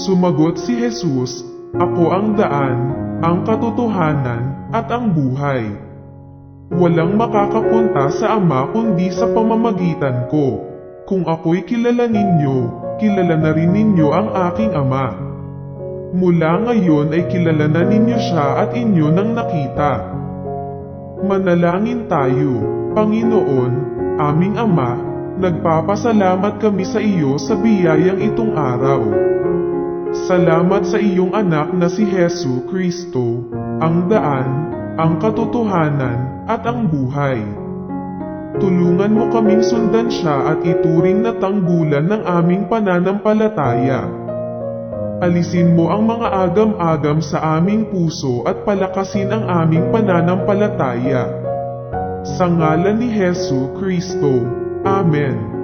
Sumagot si Jesus, Ako ang daan, ang katotohanan, at ang buhay. Walang makakapunta sa Ama kundi sa pamamagitan ko. Kung ako'y kilala ninyo, kilala na rin ninyo ang aking Ama. Mula ngayon ay kilala na ninyo siya at inyo nang nakita. Manalangin tayo, Panginoon, aming Ama, nagpapasalamat kami sa iyo sa biyayang itong araw. Salamat sa iyong anak na si Hesu Kristo, ang daan, ang katotohanan, at ang buhay. Tulungan mo kaming sundan siya at ituring na tanggulan ng aming pananampalataya. Alisin mo ang mga agam-agam sa aming puso at palakasin ang aming pananampalataya. Sa ngalan ni Hesu Kristo. Amen.